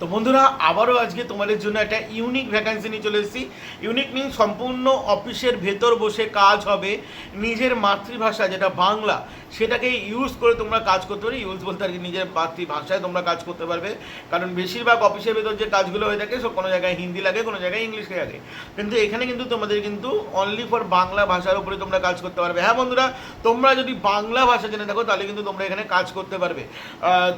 তো বন্ধুরা, আবারও আজকে তোমাদের জন্য একটা ইউনিক ভ্যাকান্সি নিয়ে চলে এসেছি। ইউনিক মিন সম্পূর্ণ অফিসের ভেতর বসে কাজ হবে। নিজের মাতৃভাষা যেটা বাংলা, সেটাকে ইউজ করে তোমরা কাজ করতে পারবে। ইউজ বলতে আর কি নিজের মাতৃভাষায় তোমরা কাজ করতে পারবে। কারণ বেশিরভাগ অফিসের ভেতর যে কাজগুলো হয়ে থাকে, সব কোনো জায়গায় হিন্দি লাগে, কোনো জায়গায় ইংলিশ লাগে। কিন্তু এখানে কিন্তু তোমাদের কিন্তু অনলি ফর বাংলা ভাষার উপরে তোমরা কাজ করতে পারবে। হ্যাঁ বন্ধুরা, তোমরা যদি বাংলা ভাষা জেনে থাকো, তাহলে কিন্তু তোমরা এখানে কাজ করতে পারবে।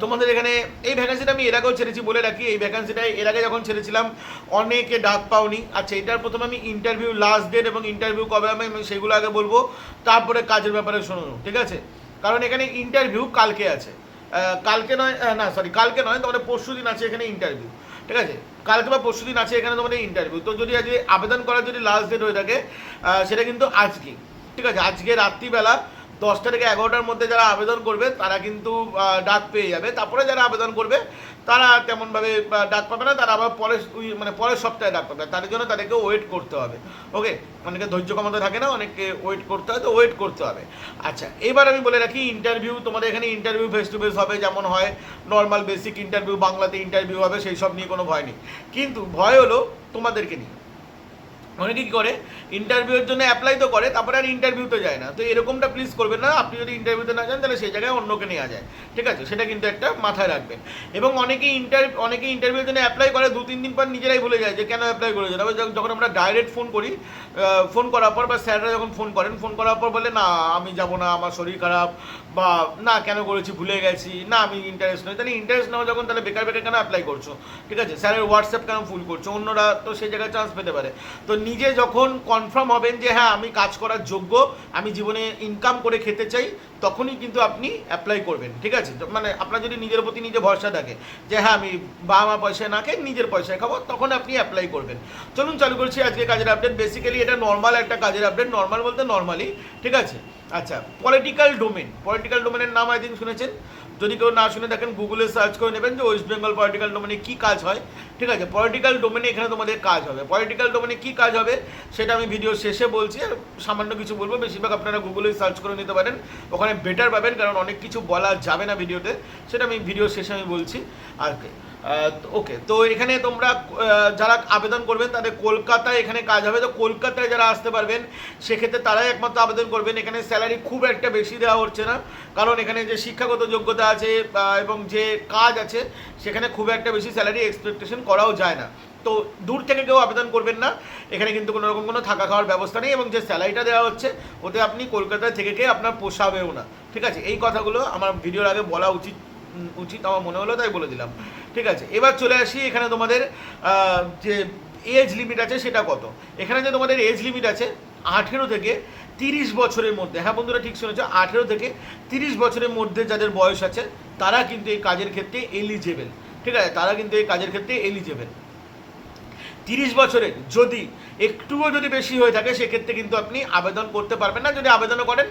তোমাদের এখানে এই ভ্যাকান্সিটা আমি এর আগেও ছেড়েছি বলে রাখি। এই ভ্যাকান্সিটাই এর আগে যখন ছেড়েছিলাম, অনেকে ডাক পাওনি। আচ্ছা এটার প্রথমে আমি ইন্টারভিউ লাস্ট ডেট এবং ইন্টারভিউ কবে আমি সেগুলো আগে বলব। তারপরে কাজের ব্যাপারে শুনুন, ঠিক আছে? কারণ এখানে ইন্টারভিউ কালকে আছে। কালকে নয় না সরি কালকে নয়, তোমাদের পরশু দিন আছে এখানে ইন্টারভিউ ঠিক আছে? কালকে বা পরশু দিন আছে এখানে তোমাদের ইন্টারভিউ তো যদি আজকে আবেদন করার যদি লাস্ট ডেট হয়ে থাকে সেটা কিন্তু আজকে, ঠিক আছে? আজকে রাত্রিবেলা দশটা থেকে এগারোটার মধ্যে যারা আবেদন করবে, তারা কিন্তু ডাক পেয়ে যাবে। তারপরে যারা আবেদন করবে, তারা তেমনভাবে ডাক পাবে না, তারা আবার পরের উই- মানে পরের সপ্তাহে ডাক পাবে। তার জন্য তাদেরকে ওয়েট করতে হবে। ওকে? অনেকে ধৈর্য ক্ষমতা থাকে না, অনেককে ওয়েট করতে হয়, তো ওয়েট করতে হবে। আচ্ছা এবার আমি বলে রাখি, ইন্টারভিউ, তোমাদের এখানে ইন্টারভিউ ফেস টু ফেস হবে, যেমন হয় নর্মাল বেসিক ইন্টারভিউ বাংলাতে ইন্টারভিউ হবে সেই সব নিয়ে কোনো ভয় নেই। কিন্তু ভয় হলো তোমাদেরকে নিয়ে। অনেকে কী করে? ইন্টারভিউর জন্য অ্যাপ্লাই তো করে, তারপরে আর ইন্টারভিউতে যায় না। তো এরকমটা প্লিজ করবেন না। আপনি যদি ইন্টারভিউতে না যান, তাহলে সেই জায়গায় অন্যকে নেওয়া যায়। ঠিক আছে? সেটা কিন্তু একটা মাথায় রাখবেন। এবং অনেকে ইন্টার অনেকে ইন্টারভিউর জন্য অ্যাপ্লাই করে, দু, তিন দিন পর নিজেরাই ভুলে যায় যে, কেন অ্যাপ্লাই করেছে? তারপর যখন- আমরা ডাইরেক্ট ফোন করি ফোন করার পর বা স্যাররা যখন ফোন করেন ফোন করার পর বলে, না, আমি যাব না, আমার শরীর খারাপ বা, না, কেন করেছি? ভুলে গেছি। না, আমি ইন্টারেস্ট নই। তাহলে ইন্টারেস্ট নাও যখন, তাহলে বেকার বেকার কেন অ্যাপ্লাই করছ? ঠিক আছে? স্যারের হোয়াটসঅ্যাপ কেন ফুল করছ? অন্যরা তো সেই জায়গায় চান্স পেতে পারে। তো নিজে যখন কনফার্ম হবেন যে হ্যাঁ আমি কাজ করার যোগ্য, আমি জীবনে ইনকাম করে খেতে চাই, তখনই কিন্তু আপনি অ্যাপ্লাই করবেন, ঠিক আছে? মানে আপনার যদি নিজের প্রতি নিজে ভরসা থাকে যে হ্যাঁ আমি বাবা মা পয়সায় না খেয়ে নিজের পয়সায় খাব, তখন আপনি অ্যাপ্লাই করবেন। চলুন, চালু করছি আজকে কাজের আপডেট বেসিক্যালি এটা নর্মাল একটা কাজের আপডেট নর্মাল বলতে নর্মালি ঠিক আছে? আচ্ছা পলিটিক্যাল ডোমেন পলিটিক্যাল ডোমেনের নাম আই শুনেছেন। যদি কেউ না শুনে থাকেন গুগলে সার্চ করে নেবেন যে ওয়েস্ট বেঙ্গল পলিটিক্যাল ডোমেনে কী কাজ হয়। ঠিক আছে পলিটিক্যাল ডোমেনে এখানে তোমাদের কাজ হবে। পলিটিক্যাল ডোমেনে কী কাজ হবে, সেটা আমি ভিডিও শেষে বলছি। আর সামান্য কিছু বলব, বেশিরভাগ আপনারা গুগলে সার্চ করে নিতে পারেন। ওখানে বেটার পাবেন, কারণ অনেক কিছু বলা যাবে না ভিডিওতে সেটা আমি ভিডিও শেষে আমি বলছি। আর ওকে তো এখানে তোমরা যারা আবেদন করবেন তাদের কলকাতায় এখানে কাজ হবে। তো কলকাতায় যারা আসতে পারবেন, সেক্ষেত্রে তারাই একমাত্র আবেদন করবেন। এখানে স্যালারি খুব একটা বেশি দেওয়া হচ্ছে না। কারণ এখানে যে শিক্ষাগত যোগ্যতা আছে এবং যে কাজ আছে, সেখানে খুব একটা বেশি স্যালারি এক্সপেকটেশন করাও যায় না। তো দূর থেকে কেউ আবেদন করবেন না। এখানে কিন্তু কোনো রকম কোনো থাকা খাওয়ার ব্যবস্থা নেই এবং যে স্যালারিটা দেওয়া হচ্ছে, ওতে আপনি কলকাতায় থেকে কে আপনার পোষাবেও না। ঠিক আছে? এই কথাগুলো আমার ভিডিওর আগে বলা উচিত উচিত, আমার মনে হলো, তাই বলে দিলাম। ঠিক আছে, এবার চলে আসি এখানে তোমাদের যে এজ লিমিট আছে সেটা কত? এখানে যে তোমাদের এজ লিমিট আছে, আঠেরো থেকে তিরিশ বছরের মধ্যে হ্যাঁ বন্ধুরা ঠিক শুনেছ, আঠেরো থেকে তিরিশ বছরের মধ্যে যাদের বয়স আছে, তারা কিন্তু এই কাজের ক্ষেত্রে এলিজেবেল ঠিক আছে, তারা কিন্তু এই কাজের ক্ষেত্রে এলিজেবেল তিরিশ বছরের যদি একটুও যদি বেশি হয়ে থাকে, সেক্ষেত্রে কিন্তু আপনি আবেদন করতে পারবেন না। যদি আবেদনও করেন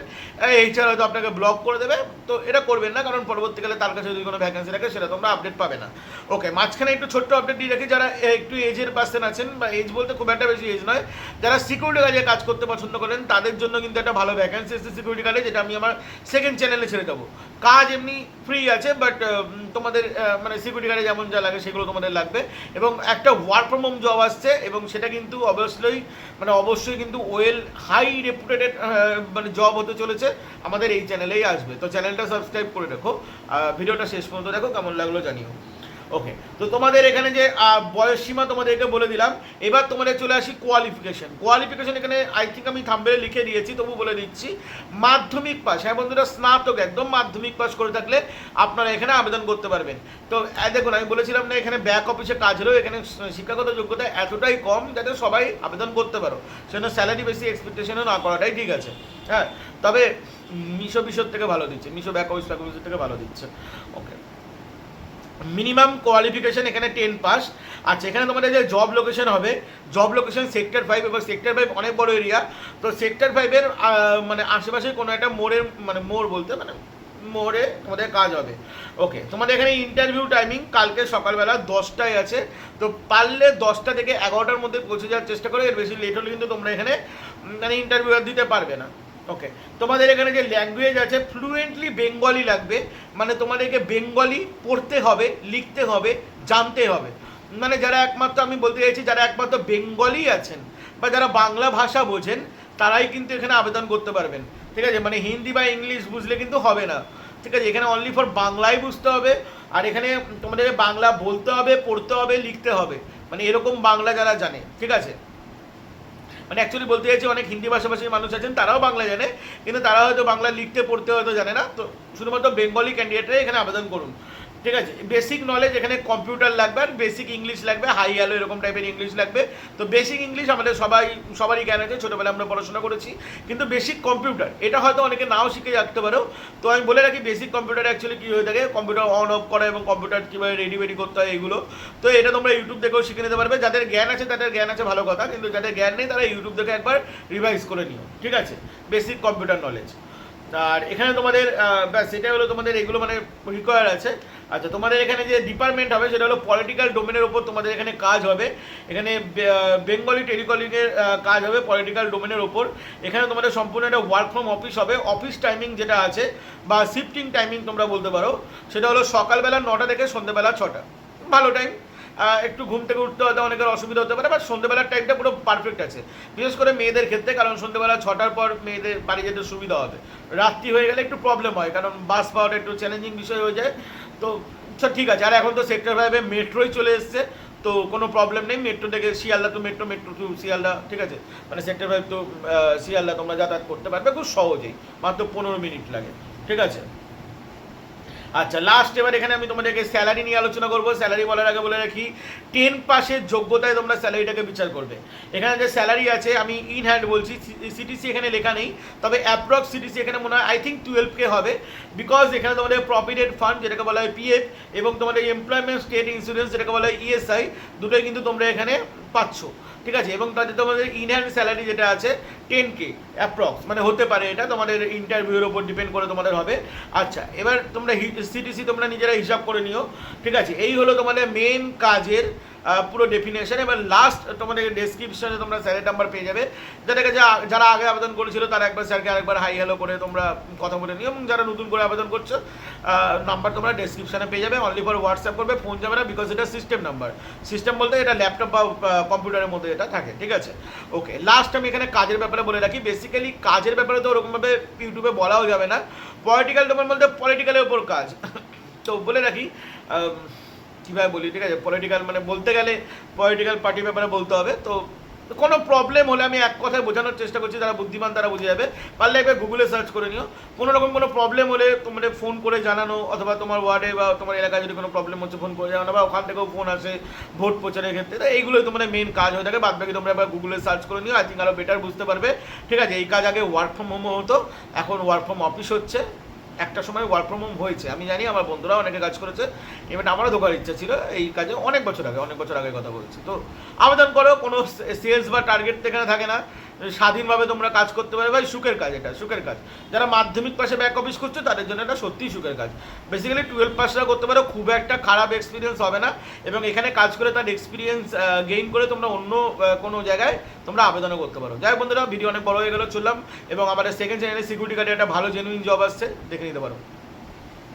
এইচআর হয়তো আপনাকে ব্লক করে দেবে। তো এটা করবেন না, কারণ পরবর্তীকালে তার কাছে যদি কোনো ভ্যাকেন্সি থাকে, সেটা তোমরা আপডেট পাবে না। ওকে মাঝখানে একটু ছোট্ট আপডেট দিয়ে রাখি। যারা একটু এজের পার্সন আছেন, বা এজ বলতে খুব একটা বেশি এজ নয়, যারা সিকিউরিটি গার্ডে কাজ করতে পছন্দ করেন, তাদের জন্য কিন্তু একটা ভালো ভ্যাকেন্সি এসেছে সিকিউরিটি গার্ডে যেটা আমি আমার সেকেন্ড চ্যানেলে ছেড়ে দেবো। কাজ এমনি ফ্রি আছে বাট তোমাদের মানে সিকিউরিটি গার্ডে যেমন যা লাগে, সেগুলো তোমাদের লাগবে। এবং একটা ওয়ার্ক ফ্রম হোম জব আসছে এবং সেটা কিন্তু অবশ্যই মানে অবশ্যই কিন্তু ওয়েল হাই রেপুটেটেড মানে জব হতে চলেছে আমাদের এই চ্যানেলেই আসবে। তো চ্যানেলটা সাবস্ক্রাইব করে রেখো। ভিডিওটা শেষ পর্যন্ত দেখো, কেমন লাগল জানিও। ওকে তো তোমাদের এখানে যে বয়স সীমা তোমাদেরকে বলে দিলাম, এবার তোমাদের চলে আসি কোয়ালিফিকেশন কোয়ালিফিকেশন এখানে আই থিঙ্ক আমি থাম্বেলে লিখে দিয়েছি, তবু বলে দিচ্ছি, মাধ্যমিক পাস হ্যাঁ বন্ধুরা, স্নাতক, একদম মাধ্যমিক পাস করে থাকলে আপনারা এখানে আবেদন করতে পারবেন। তো দেখুন, আমি বলেছিলাম না এখানে ব্যাক অফিসে কাজ হলেও এখানে শিক্ষাগত যোগ্যতা এতটাই কম যাতে সবাই আবেদন করতে পারো। সেজন্য স্যালারি বেশি এক্সপেকটেশনও না করাটাই ঠিক আছে। হ্যাঁ তবে মিশো বিশোর থেকে ভালো দিচ্ছে, মিশো ব্যাক অফিস ব্যাক অফিসের থেকে ভালো দিচ্ছে। ওকে মিনিমাম কোয়ালিফিকেশন এখানে টেন পাস। আচ্ছা এখানে তোমাদের যে জব লোকেশন হবে, জব লোকেশন সেক্টর ফাইভ এবার সেক্টর ফাইভ অনেক বড় এরিয়া তো সেক্টর ফাইভের মানে আশেপাশে কোনো একটা মোড়ের মানে মোড় বলতে মানে মোড়ে তোমাদের কাজ হবে। ওকে তোমাদের এখানে ইন্টারভিউ টাইমিং কালকে সকালবেলা দশটায় আছে। তো পারলে দশটা থেকে এগারোটার মধ্যে পৌঁছে যাওয়ার চেষ্টা করো, এর বেশি লেট হলে কিন্তু তোমরা এখানে মানে ইন্টারভিউ দিতে পারবে না। ওকে তোমাদের এখানে যে ল্যাঙ্গুয়েজ আছে ফ্লুয়েন্টলি বেঙ্গলি লাগবে। মানে তোমাদেরকে বেঙ্গলি পড়তে হবে, লিখতে হবে, জানতে হবে। মানে যারা একমাত্র, আমি বলতে চাইছি, যারা একমাত্র বেঙ্গলি আছেন বা যারা বাংলা ভাষা বোঝেন, তারাই কিন্তু এখানে আবেদন করতে পারবেন। ঠিক আছে? মানে হিন্দি বা ইংলিশ বুঝলে কিন্তু হবে না। ঠিক আছে? এখানে অনলি ফর বাংলাই বুঝতে হবে। আর এখানে তোমাদের বাংলা বলতে হবে, পড়তে হবে, লিখতে হবে। মানে এরকম বাংলা যারা জানে। ঠিক আছে? মানে অ্যাকচুয়ালি বলতে চাইছি অনেক হিন্দি ভাষাভাষী মানুষ আছেন, তারাও বাংলা জানে, কিন্তু তারা হয়তো বাংলা লিখতে, পড়তে হয়তো জানে না। তো শুধুমাত্র বেঙ্গলি ক্যান্ডিডেটরাই এখানে আবেদন করুন। ঠিক আছে? বেসিক নলেজ এখানে কম্পিউটার লাগবে আর বেসিক ইংলিশ লাগবে হাই হ্যালো এরকম টাইপের ইংলিশ লাগবে। তো বেসিক ইংলিশ আমাদের সবাই, সবারই জ্ঞান আছে, ছোটোবেলায় আমরা পড়াশোনা করেছি। কিন্তু বেসিক কম্পিউটার এটা হয়তো অনেকে নাও শিখে রাখতে পারো। তো আমি বলে রাখি বেসিক কম্পিউটার অ্যাকচুয়ালি কী হয়ে থাকে? কম্পিউটার অন অফ করা এবং কম্পিউটার কীভাবে রেডি বেডি করতে হয় এগুলো। তো এটা তোমরা ইউটিউব দেখেও শিখে নিতে পারবে। যাদের জ্ঞান আছে, তাদের জ্ঞান আছে ভালো কথা। কিন্তু যাদের জ্ঞান নেই, তারা ইউটিউব দেখে একবার রিভাইজ করে নিও। ঠিক আছে? বেসিক কম্পিউটার নলেজ আর এখানে তোমাদের ব্যাস এটাই হলো তোমাদের, এগুলো মানে রিকোয়ার আছে। আচ্ছা তোমাদের এখানে যে ডিপার্টমেন্ট হবে সেটা হলো পলিটিক্যাল ডোমেনের ওপর তোমাদের এখানে কাজ হবে। এখানে বেঙ্গলি টেলিকলিংয়ের কাজ হবে পলিটিক্যাল ডোমেনের ওপর এখানে তোমাদের সম্পূর্ণ একটা ওয়ার্ক ফ্রম অফিস হবে। অফিস টাইমিং যেটা আছে বা শিফটিং টাইমিং তোমরা বলতে পারো, সেটা হলো সকালবেলা নটা থেকে সন্ধ্যেবেলা ছটা। ভালো টাইম একটু ঘুম থেকে উঠতে হয়তো অনেকের অসুবিধা হতে পারে বাট সন্ধ্যেবেলার টাইমটা পুরো পারফেক্ট আছে। বিশেষ করে মেয়েদের ক্ষেত্রে, কারণ সন্ধ্যেবেলা ছটার পর মেয়েদের বাড়ি যেতে সুবিধা হবে। রাত্রি হয়ে গেলে একটু প্রবলেম হয়, কারণ বাস পাওয়াটা একটু চ্যালেঞ্জিং বিষয় হয়ে যায়। তো আচ্ছা ঠিক আছে, আর এখন তো সেক্টর ফাইভে মেট্রোই চলে এসছে, তো কোনো প্রবলেম নেই মেট্রো থেকে শিয়ালদা তো মেট্রো মেট্রো টু শিয়ালদা, ঠিক আছে? মানে সেক্টর ফাইভ তো শিয়ালদা তোমরা যাতায়াত করতে পারবে খুব সহজেই, মাত্র পনেরো মিনিট লাগে, ঠিক আছে? আচ্ছা লাস্ট এবার এখানে আমি তোমাদেরকে স্যালারি নিয়ে আলোচনা করব। স্যালারি বলার আগে বলে রাখি টেন পাসের যোগ্যতায় তোমরা স্যালারিটাকে বিচার করবে। এখানে যে স্যালারি আছে, আমি ইন হ্যান্ড বলছি সিটিসি এখানে লেখা নেই, তবে অ্যাপ্রক্স সিটিসি এখানে মনে হয় আই থিঙ্ক টুয়েলভ কে হবে বিকজ এখানে তোমাদের প্রফিটেড ফান্ড যেটাকে বলা হয় পিএফ এবং তোমাদের এমপ্লয়মেন্ট স্টেট ইন্স্যুরেন্স যেটাকে বলা হয় ইএসআই দুটোই কিন্তু তোমরা এখানে পাচ্ছ। ঠিক আছে? এবং তাদের তোমাদের ইনহ্যান্ড স্যালারি যেটা আছে টেন কে অ্যাপ্রক্স মানে হতে পারে এটা, তোমাদের ইন্টারভিউর ওপর ডিপেন্ড করে তোমাদের হবে। আচ্ছা এবার তোমরা সিটিসি তোমরা নিজেরা হিসাব করে নিও। ঠিক আছে? এই হলো তোমাদের মেন কাজের পুরো ডেফিনেশন এবার লাস্ট তোমাদের ডেসক্রিপশনে তোমরা স্যারের নাম্বার পেয়ে যাবে। যাদেরকে যা- যারা আগে আবেদন করেছিল, তারা একবার স্যারকে আরেকবার হাই হ্যালো করে তোমরা কথা বলে নিও। এবং যারা নতুন করে আবেদন করছ নাম্বার তোমরা ডেসক্রিপশনে পেয়ে যাবে। অনলি ফর হোয়াটসঅ্যাপ করবে ফোন যাবে না বিকজ এটা সিস্টেম নাম্বার সিস্টেম বলতে এটা ল্যাপটপ বা কম্পিউটারের মধ্যে এটা থাকে, ঠিক আছে? ওকে লাস্ট আমি এখানে কাজের ব্যাপারে বলে রাখি। বেসিক্যালি কাজের ব্যাপারে তো ওরকমভাবে ইউটিউবে বলাও যাবে না। পলিটিক্যাল ডোমেন বলতে পলিটিক্যালের ওপর কাজ। তো বলে রাখি কীভাবে বলি, ঠিক আছে? পলিটিক্যাল মানে বলতে গেলে পলিটিক্যাল পার্টির ব্যাপারে বলতে হবে। তো কোনো প্রবলেম হলে আমি এক কথায় বোঝানোর চেষ্টা করছি, যারা বুদ্ধিমান তারা বুঝে যাবে। পারলে একবার গুগলে সার্চ করে নিও। কোনো রকম কোনো প্রবলেম হলে তোমাদের ফোন করে জানানো, অথবা তোমার ওয়ার্ডে বা তোমার এলাকায় যদি কোনো প্রবলেম হচ্ছে ফোন করে জানানো, বা ওখান থেকেও ফোন আসে ভোট প্রচারের ক্ষেত্রে। তো এইগুলোই তোমাদের মেন কাজ হয়ে থাকে। বাদ বাকি তোমরা একবার গুগলে সার্চ করে নিও। আই থিঙ্ক আরও বেটার বুঝতে পারবে। ঠিক আছে? এই কাজ আগে ওয়ার্ক ফ্রম হোমও হতো। এখন ওয়ার্ক ফ্রম অফিস হচ্ছে। একটা সময় ওয়ার্ক ফ্রম হোম হয়েছে। আমি জানি আমার বন্ধুরা অনেকে কাজ করেছে। এবার আমারও ঢোকার ইচ্ছা ছিল এই কাজে অনেক বছর আগে, অনেক বছর আগে কথা বলছি। তো আবেদন করো, কোনো সেলস বা টার্গেট এখানে থাকে না। স্বাধীনভাবে তোমরা কাজ করতে পারবে, ভাই, সুখের কাজ এটা, সুখের কাজ। যারা মাধ্যমিক পাশে ব্যাক অফিস করছ তাদের জন্য এটা সত্যিই সুখের কাজ। বেসিক্যালি টুয়েলভ পাসরা করতে পারো, খুব একটা খারাপ এক্সপিরিয়েন্স হবে না এবং এখানে কাজ করে তার এক্সপিরিয়েন্স গেইন করে তোমরা অন্য কোনো জায়গায় তোমরা আবেদনও করতে পারো। যাই বন্ধুরা ভিডিও অনেক বড় হয়ে গেলো, চললাম এবং আমাদের সেকেন্ড চ্যানেলে সিকিউরিটি গার্ডে একটা ভালো জেনুইন জব আসছে, দেখে নিতে পারো।